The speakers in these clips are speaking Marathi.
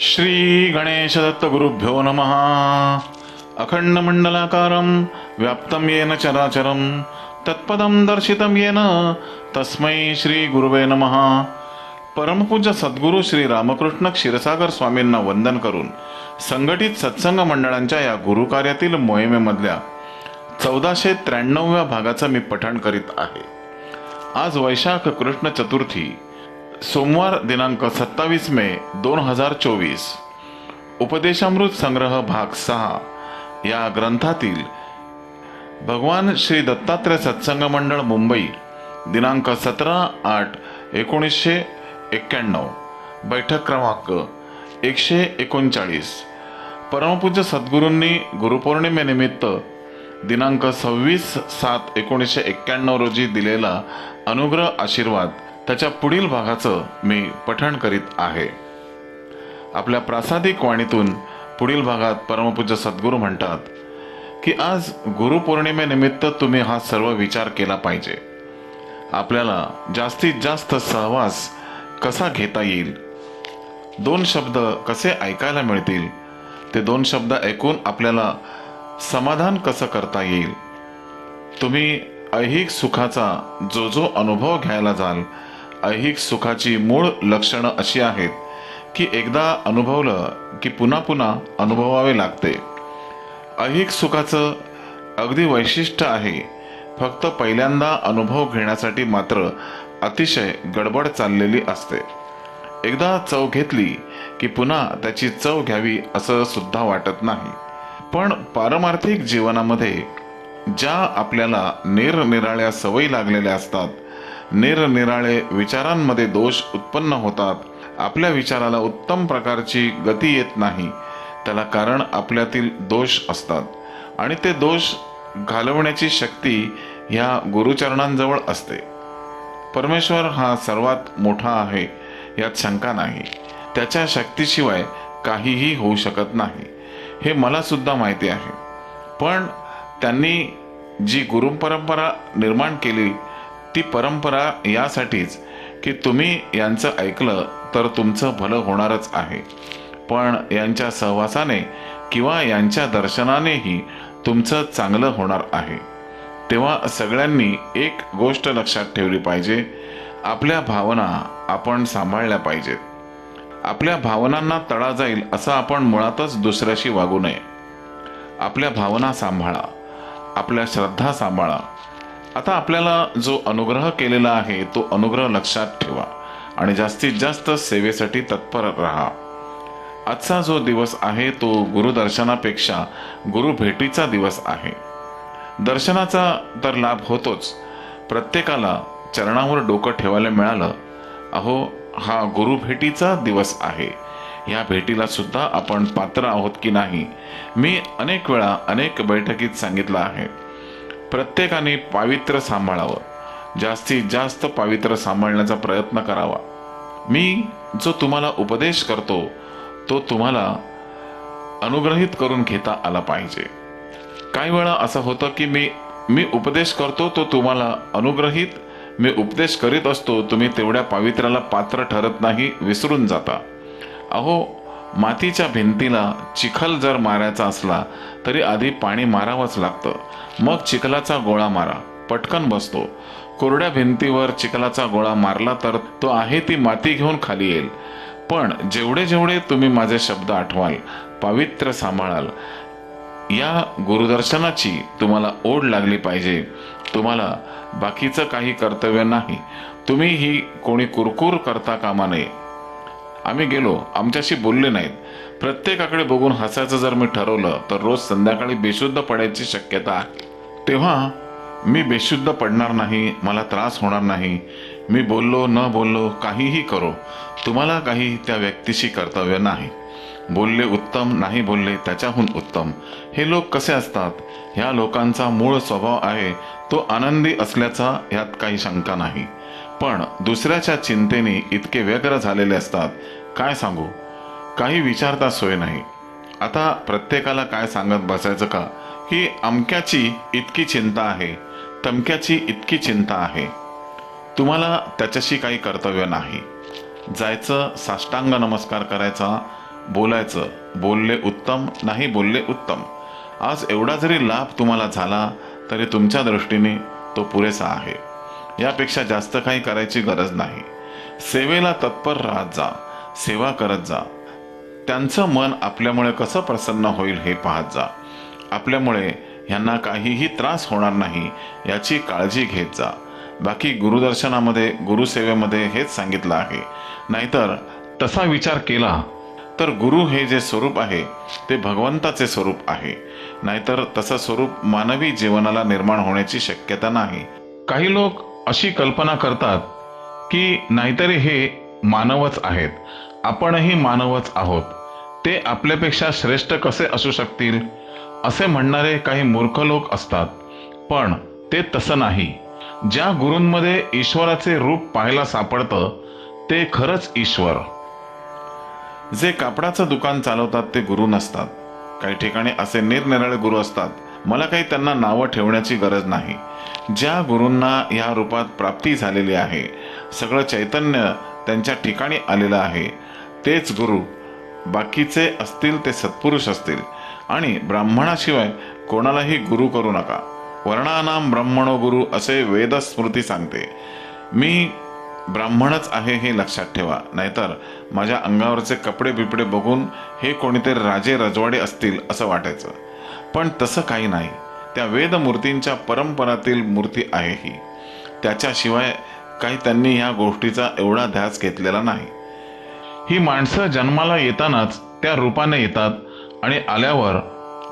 श्री गणेश दत्त गुरुभ्यो नमः। अखंड मंडलाकारं व्याप्तं येन चराचरं तत्पदं दर्शितं येन तस्मै श्री गुरुवे नमः। परमपूज्य सद्गुरू श्री रामकृष्ण क्षीरसागर स्वामींना वंदन करून संघटित सत्संग मंडळांच्या या गुरुकार्यातील मोहिमेमधल्या चौदाशे त्र्याण्णव्या भागाचं मी पठण करीत आहे. आज वैशाख कृष्ण चतुर्थी सोमवार दिनांक सत्तावीस मे दोन हजार चोवीस. उपदेशामृत संग्रह भाग सहा. या ग्रंथातील भगवान श्री दत्तात्रय सत्संग मंडळ मुंबई दिनांक सतरा आठ एकोणीसशे एक्क्याण्णव. बैठक क्रमांक एकशे एकोणचाळीस. परमपूज्य सद्गुरूंनी गुरुपौर्णिमेनिमित्त दिनांक सव्वीस सात एकोणीसशे एक्क्याण्णव रोजी दिलेला अनुग्रह आशीर्वाद त्याच्या पुढील भागाचं मी पठण करीत आहे. आपल्या प्रासादिक वाणीतून पुढील भागात परमपूज्य सद्गुरू म्हणतात की आज गुरुपौर्णिमेनिमित्त तुम्ही हा सर्व विचार केला पाहिजे. आपल्याला जास्तीत जास्त सहवास कसा घेता येईल? दोन शब्द कसे ऐकायला मिळतील? ते दोन शब्द ऐकून आपल्याला समाधान कसं करता येईल? तुम्ही ऐहिक सुखाचा जो जो अनुभव घ्यायला जाल ऐहिक सुखाची मूळ लक्षणं अशी आहेत की एकदा अनुभवलं की पुन्हा पुन्हा अनुभवावे लागते. ऐहिक सुखाचं अगदी वैशिष्ट्य आहे. फक्त पहिल्यांदा अनुभव घेण्यासाठी मात्र अतिशय गडबड चाललेली असते. एकदा चव घेतली की पुन्हा त्याची चव घ्यावी असं सुद्धा वाटत नाही. पण पारमार्थिक जीवनामध्ये ज्या आपल्याला निरनिराळ्या सवयी लागलेल्या असतात निरनिराळे विचारांमध्ये दोष उत्पन्न होतात. आपल्या विचाराला उत्तम प्रकारची गती येत नाही. त्याला कारण आपल्यातील दोष असतात. आणि ते दोष घालवण्याची शक्ती ह्या गुरुचरणांजवळ असते. परमेश्वर हा सर्वात मोठा आहे यात शंका नाही. त्याच्या शक्तीशिवाय काहीही होऊ शकत नाही. हे मला सुद्धा माहिती आहे. पण त्यांनी जी गुरुपरंपरा निर्माण केली ती परंपरा यासाठीच की तुम्ही यांचं ऐकलं तर तुमचं भलं होणारच आहे. पण यांच्या सहवासाने किंवा यांच्या दर्शनानेही तुमचं चांगलं होणार आहे. तेव्हा सगळ्यांनी एक गोष्ट लक्षात ठेवली पाहिजे. आपल्या भावना आपण सांभाळल्या पाहिजेत. आपल्या भावनांना तडा जाईल असं आपण मुळातच दुसऱ्याशी वागू नये. आपल्या भावना सांभाळा. आपल्या श्रद्धा सांभाळा. आता आपल्याला जो अनुग्रह केलेला आहे तो अनुग्रह लक्षात ठेवा आणि जास्तीत जास्त सेवेसाठी तत्पर राहा. आजचा जो दिवस आहे तो गुरुदर्शनापेक्षा गुरु भेटीचा दिवस आहे. दर्शनाचा तर लाभ होतोच. प्रत्येकाला चरणावर डोकं ठेवायला मिळालं. अहो हा गुरु भेटीचा दिवस आहे. या भेटीला सुद्धा आपण पात्र आहोत की नाही मी अनेक वेळा अनेक बैठकीत सांगितलं आहे. प्रत्येकाने पावित्र्य सांभाळावं. जास्तीत जास्त पावित्र्य सांभाळण्याचा प्रयत्न करावा. मी जो तुम्हाला उपदेश करतो तो तुम्हाला अनुग्रहित करून घेता आला पाहिजे. काही वेळा असं होतं की मी मी उपदेश करतो तो तुम्हाला अनुग्रहित. मी उपदेश करीत असतो तुम्ही तेवढ्या पावित्र्याला पात्र ठरत नाही विसरून जाता. अहो मातीच्या भिंतीला चिखल जर मारायचा असला तरी आधी पाणी मारावंच लागतं. मग चिखलाचा गोळा मारा. पटकन बसतो. कोरड्या भिंतीवर चिखलाचा गोळा मारला तर तो आहे ती माती घेऊन खाली येईल. पण जेवढे जेवढे तुम्ही माझे शब्द आठवाल पावित्र्य सांभाळाल या गुरुदर्शनाची तुम्हाला ओढ लागली पाहिजे. तुम्हाला बाकीचं काही कर्तव्य नाही. तुम्ही ही कोणी कुरकुर करता कामा नये. आम्ही गेलो. आमच्याशी बोलले नाहीत. प्रत्येकाकडे बघून हसायचं जर मी ठरवलं तर रोज संध्याकाळी बेशुद्ध पडायची शक्यता आहे. तेव्हा मी बेशुद्ध पडणार नाही मला त्रास होणार नाही. मी बोललो न बोललो काहीही करो. तुम्हाला काही त्या व्यक्तीशी कर्तव्य नाही. बोलले उत्तम नाही बोलले त्याच्याहून उत्तम. हे लोक कसे असतात? ह्या लोकांचा मूळ स्वभाव आहे तो आनंदी असल्याचा ह्यात काही शंका नाही. पण दुसऱ्याच्या चिंतेने इतके व्यग्र झालेले असतात. काय सांगू? काही विचारता सोय नाही. आता प्रत्येकाला काय सांगत बसायचं का? की अमक्याची इतकी चिंता आहे. तमक्याची इतकी चिंता आहे. तुम्हाला त्याच्याशी काही कर्तव्य नाही. जायचं साष्टांग नमस्कार करायचा बोलायचं. बोलले उत्तम नाही बोलले उत्तम. आज एवढा जरी लाभ तुम्हाला झाला तरी तुमच्या दृष्टीने तो पुरेसा आहे. यापेक्षा जास्त काही करायची गरज नाही. सेवेला तत्पर राहत जा सेवा करत जा. त्यांचं मन आपल्यामुळे कसं प्रसन्न होईल हे पाहत जा. आपल्यामुळे ह्यांना काहीही त्रास होणार नाही याची काळजी घेत जा. बाकी गुरुदर्शनामध्ये गुरुसेवेमध्ये हेच सांगितलं आहे. नाहीतर तसा विचार केला तर गुरु हे जे स्वरूप आहे ते भगवंताचे स्वरूप आहे. नाहीतर तसं स्वरूप मानवी जीवनाला निर्माण होण्याची शक्यता नाही. काही लोक अशी कल्पना करतात की नाहीतरी हे मानवच आहेत. आपणही मानवच आहोत. ते आपल्यापेक्षा श्रेष्ठ कसे असू शकतील? असे म्हणणारे काही मूर्ख लोक असतात. पण ते तसं नाही. ज्या गुरूंमध्ये ईश्वराचे रूप पाहायला सापडतं ते खरंच ईश्वर. जे कापडाचं दुकान चालवतात ते गुरु नसतात. काही ठिकाणी असे निरनिराळे गुरु असतात. मला काही त्यांना नावं ठेवण्याची गरज नाही. ज्या गुरूंना या रूपात प्राप्ती झालेली आहे सगळं चैतन्य त्यांच्या ठिकाणी आलेलं आहे तेच गुरु. बाकीचे असतील ते सत्पुरुष असतील. आणि ब्राह्मणाशिवाय कोणालाही गुरु करू नका. वर्णानाम ब्रह्मणो गुरु असे वेदस्मृती सांगते. मी ब्राह्मणच आहे हे लक्षात ठेवा. नाहीतर माझ्या अंगावरचे कपडे बिपडे बघून हे कोणीतरी राजे रजवाडे असतील असं वाटायचं. पण तसं काही नाही. त्या वेदमूर्तींच्या परंपरातील मूर्ती आहे ही. त्याच्याशिवाय काही त्यांनी ह्या गोष्टीचा एवढा ध्यास घेतलेला नाही. ही माणसं जन्माला येतानाच त्या रूपाने येतात आणि आल्यावर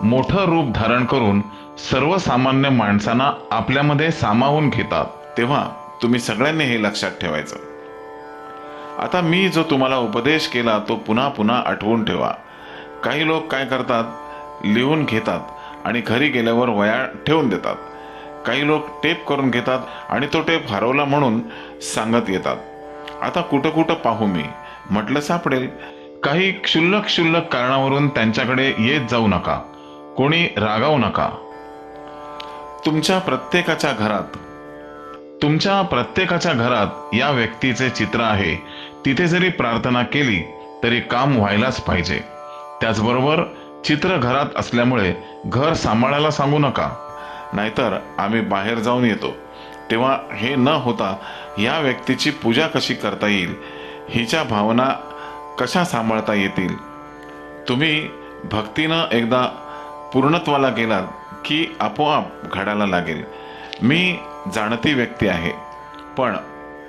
मोठं रूप धारण करून सर्वसामान्य माणसांना आपल्यामध्ये सामावून घेतात. तेव्हा तुम्ही सगळ्यांनी हे लक्षात ठेवायचं. आता मी जो तुम्हाला उपदेश केला तो पुन्हा पुन्हा आठवून ठेवा. काही लोक काय करतात? लिहून घेतात आणि घरी गेल्यावर वया ठेवून देतात. काही लोक टेप करून घेतात आणि तो टेप हरवला म्हणून सांगत येतात. आता कुठं कुठं पाहू मी. म्हटलं सापडेल. काही क्षुल्लक क्षुल्लक कारणावरून त्यांच्याकडे येत जाऊ नका. कोणी रागावू नका. तुमच्या प्रत्येकाच्या घरात तुमच्या प्रत्येकाच्या घरात या व्यक्तीचे चित्र आहे. तिथे जरी प्रार्थना केली तरी काम व्हायलाच पाहिजे. त्याचबरोबर चित्र घरात असल्यामुळे घर सांभाळायला सांगू नका. नाहीतर आम्ही बाहेर जाऊन येतो. तेव्हा हे न होता या व्यक्तीची पूजा कशी करता येईल? हिच्या भावना कशा सांभाळता येतील? तुम्ही भक्तीनं एकदा पूर्णत्वाला गेलात की आपोआप घडायला लागेल. मी जाणती व्यक्ती आहे. पण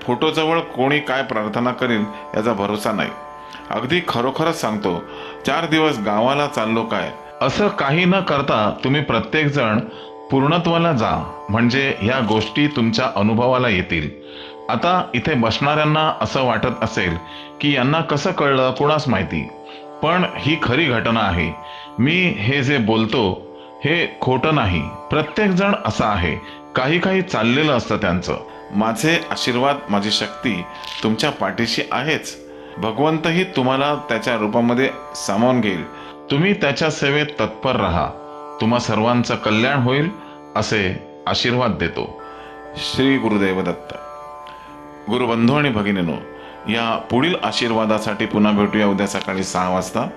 फोटोजवळ कोणी काय प्रार्थना करेल याचा भरोसा नाही. अगदी खरोखरच सांगतो चार दिवस गावाला चाललो काय? असं काही न करता तुम्ही प्रत्येक जण पूर्णत्वाला जा म्हणजे ह्या गोष्टी तुमच्या अनुभवाला येतील. आता इथे बसणाऱ्यांना असं वाटत असेल की यांना कसं कळलं कुणास माहिती? पण ही खरी घटना आहे. मी हे जे बोलतो हे खोटं नाही. प्रत्येक जण असा आहे. काही काही चाललेलं असतं त्यांचं. माझे आशीर्वाद माझी शक्ती तुमच्या पाठीशी आहेच. भगवंतही तुम्हाला त्याच्या रूपामध्ये सामावून घेईल. तुम्ही त्याच्या सेवेत तत्पर राहा. तुम्हा सर्वांचं कल्याण होईल असे आशीर्वाद देतो. श्री गुरुदेव दत्त गुरुबंधू आणि भगिनीनो या पुढील आशीर्वादासाठी पुन्हा भेटूया उद्या सकाळी सहा वाजता.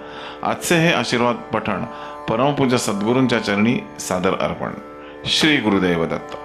आजचे हे आशीर्वाद पठण परमपूज्य सद्गुरूंच्या चरणी सादर अर्पण. श्री गुरुदेव दत्त